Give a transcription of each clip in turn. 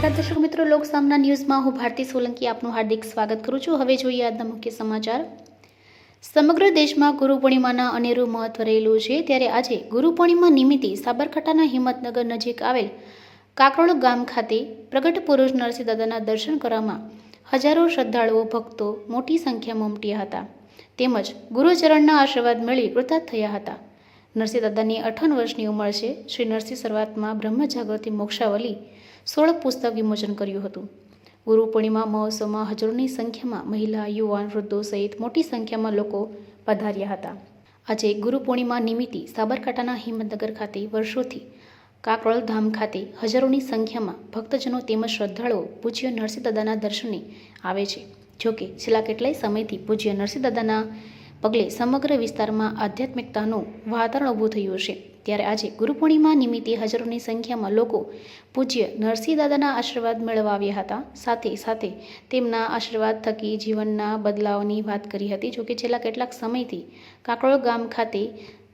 નમસ્કાર દર્શક મિત્રો, લોક સામના ન્યૂઝમાં હું ભારતી સોલંકી આપનું હાર્દિક સ્વાગત કરું છું. હવે જોઈએ આજના મુખ્ય સમાચાર. સમગ્ર દેશમાં ગુરુ પૂર્ણિમાના અનેરું મહત્વ રહેલું છે. ત્યારે આજે ગુરુ પૂર્ણિમા નિમિત્તે સાબરકાંઠાના હિંમતનગર નજીક આવેલ કાકરોળ ગામ ખાતે પ્રગટ પુરુષ નરસિંહ દાદાના દર્શન કરવામાં હજારો શ્રદ્ધાળુઓ, ભક્તો મોટી સંખ્યામાં ઉમટ્યા હતા. તેમજ ગુરુચરણના આશીર્વાદ મેળવી કૃતાર્થ થયા હતા. નરસિંહ દાદાની અઠાવન વર્ષની ઉંમર છે. શ્રી નરસિંહ શરૂઆતમાં બ્રહ્મજાગૃતિ મોક્ષાવલી સોળ પુસ્તક વિમોચન કર્યું હતું. ગુરુ પૂર્ણિમા મહોત્સવમાં હજારોની સંખ્યામાં મહિલા, યુવાન, વૃદ્ધો સહિત મોટી સંખ્યામાં લોકો પધાર્યા હતા. આજે ગુરુ પૂર્ણિમા નિમિત્તે સાબરકાંઠાના હિંમતનગર ખાતે વર્ષોથી કાકરોલ ધામ ખાતે હજારોની સંખ્યામાં ભક્તજનો તેમજ શ્રદ્ધાળુઓ પૂજ્ય નરસિંહ દાદાના દર્શને આવે છે. જોકે છેલ્લા કેટલાય સમયથી પૂજ્ય નરસિંહ દાદાના પગલે સમગ્ર વિસ્તારમાં આધ્યાત્મિકતાનું વાતાવરણ ઊભું થયું છે ત્યારે આજે ગુરુપૂર્ણિમા નિમિત્તે હજારોની સંખ્યામાં લોકો પૂજ્ય નરસિંહ દાદાના આશીર્વાદ મેળવવા આવ્યા હતા. સાથે સાથે તેમના આશીર્વાદ થકી જીવનના બદલાવની વાત કરી હતી. જોકે છેલ્લા કેટલાક સમયથી કાકરોળ ગામ ખાતે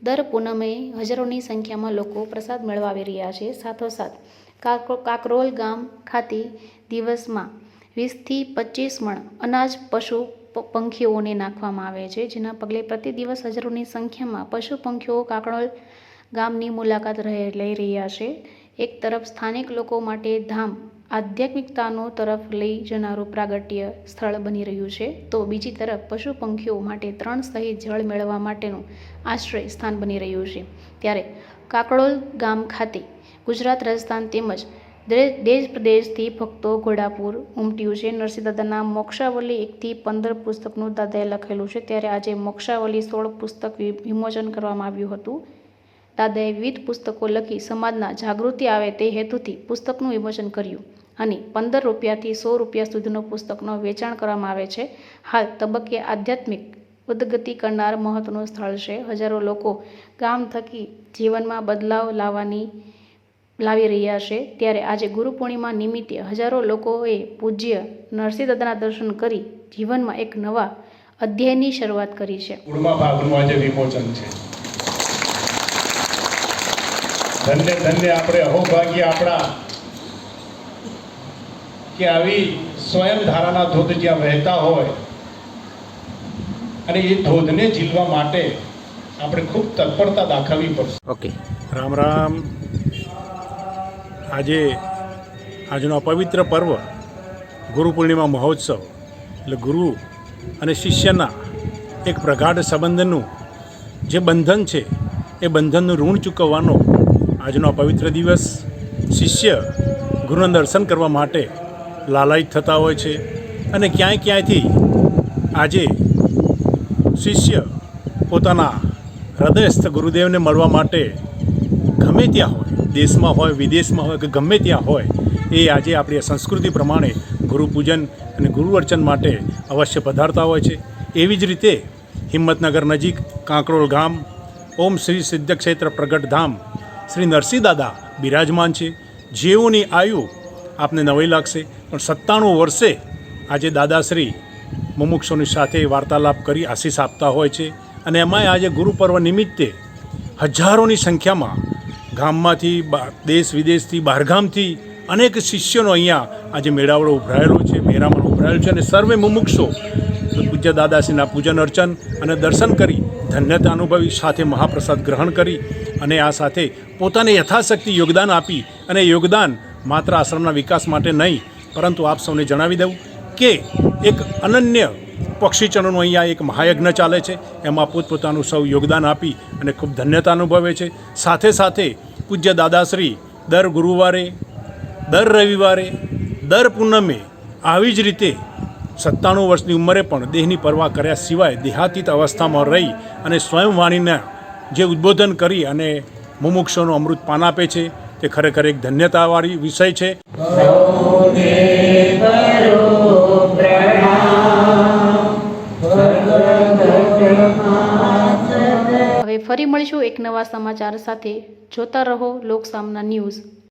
દર પૂનમે હજારોની સંખ્યામાં લોકો પ્રસાદ મેળવા આવી રહ્યા છે. સાથોસાથ કાકો કાકરોલ ગામ ખાતે દિવસમાં વીસથી પચીસ મણ અનાજ, પશુ પંખીઓને નાખવામાં આવે છે, જેના પગલે પ્રતિ દિવસ હજારોની સંખ્યામાં પશુ, પંખીઓ કાકડોલ ગામની મુલાકાત લઈ રહ્યા છે. એક તરફ સ્થાનિક લોકો માટે ધામ આધ્યાત્મિકતાનો તરફ લઈ જનારું પ્રાગટ્ય સ્થળ બની રહ્યું છે, તો બીજી તરફ પશુ, પંખીઓ માટે ત્રણ સહિત જળ મેળવવા માટેનું આશ્રય સ્થાન બની રહ્યું છે. ત્યારે કાકડોલ ગામ ખાતે ગુજરાત રાજસ્થાન તેમજ દેશ પ્રદેશથી ભક્તો ઘોડાપુર, ઉમટ્યું છે. નરસિંહદાદાના મોક્ષાવલી એકથી પંદર પુસ્તકનું દાદાએ લખેલું છે. ત્યારે આજે મોક્ષાવલી સોળ પુસ્તક વિમોચન કરવામાં આવ્યું હતું. દાદાએ વિવિધ પુસ્તકો લખી સમાજના જાગૃતિ આવે તે હેતુથી પુસ્તકનું વિમોચન કર્યું અને પંદર રૂપિયાથી સો રૂપિયા સુધીનો પુસ્તકનું વેચાણ કરવામાં આવે છે. હાલ તબક્કે આધ્યાત્મિક ઉદગતિ કરનાર મહત્વનું સ્થળ છે. હજારો લોકો ગામ થકી જીવનમાં બદલાવ લાવવાની લાવી રહ્યા છે. ત્યારે આજે ગુરુ પૂર્ણિમા નિમિત્તે હજારો લોકોએ પૂજ્ય નરસિંહ દાદાના દર્શન કરી જીવનમાં એક નવા અધ્યાયની શરૂઆત કરી છે. ભાગનું આજે વિમોચન છે. ધન્ય ધન્ય આપણે અહોભાગ્ય આપણા કે આવી સ્વયં ધારાના ધોધ જ્યાં વહેતા હોય અને એ ધોધને ઝીલવા માટે આપણે ખૂબ તત્પરતા દાખવવી પડશે. ઓકે. રામ રામ. આજે આજનો પવિત્ર પર્વ ગુરુ પૂર્ણિમા મહોત્સવ એટલે ગુરુ અને શિષ્યના એક પ્રગાઢ સંબંધનું જે બંધન છે, એ બંધનનું ઋણ ચૂકવવાનો આજનો પવિત્ર દિવસ શિષ્ય ગુરુના દર્શન કરવા માટે લાલાયિત થતા હોય છે અને ક્યાંય ક્યાંયથી આજે શિષ્ય પોતાના હૃદયસ્થ ગુરુદેવને મળવા માટે ગમે ત્યાં હોય. દેશમાં હોય, વિદેશમાં હોય કે ગમે ત્યાં હોય, એ આજે આપણી સંસ્કૃતિ પ્રમાણે ગુરુપૂજન અને ગુરુવર્ચન માટે અવશ્ય પધારતા હોય છે. એવી જ રીતે હિંમતનગર નજીક કાંકરોલ ગામ, ઓમ શ્રી સિદ્ધક્ષેત્ર પ્રગટ ધામ, શ્રી નરસિંહ દાદા બિરાજમાન છે. જેઓની આયુ આપને નવાઈ લાગશે, પણ સત્તાણું વર્ષે આજે દાદાશ્રી મુમુક્ષોની સાથે વાર્તાલાપ કરી આશીષ આપતા હોય છે. અને એમાંય આજે ગુરુ પર્વ નિમિત્તે હજારોની સંખ્યામાં ગામમાંથી દેશ વિદેશથી, બહારગામથી અનેક શિષ્યોનો અહીંયા આજે મેળાવડો ઉભરાયેલો છે, મેરામણ ઉભરાયેલો છે અને સર્વે મુમુક્ષો પૂજ્ય દાદાશ્રીના પૂજન અર્ચન અને દર્શન કરી ધન્યતા અનુભવી, સાથે મહાપ્રસાદ ગ્રહણ કરી અને આ સાથે પોતાને યથાશક્તિ યોગદાન આપી અને યોગદાન માત્ર આશ્રમના વિકાસ માટે નહીં, પરંતુ આપ સૌને જણાવી દઉં કે એક અનન્ય પક્ષીચરણનું અહીંયા એક મહાયજ્ઞ ચાલે છે. એમાં પોતપોતાનું સૌ યોગદાન આપી અને ખૂબ ધન્યતા અનુભવે છે. સાથે સાથે પૂજ્ય દાદાશ્રી દર ગુરુવારે, દર રવિવારે, દર પૂનમે આવી જ રીતે સત્તાણું વર્ષની ઉંમરે પણ દેહની પરવા કર્યા સિવાય દેહાતીત અવસ્થામાં રહી અને સ્વયં વાણીના જે ઉદ્બોધન કરી અને મુમુક્ષોનું અમૃત પાન આપે છે, તે ખરેખર એક ધન્યતાવાળી વિષય છે. મળીશું એક નવા સમાચાર સાથે જોતા રહો લોકસામના ન્યૂઝ.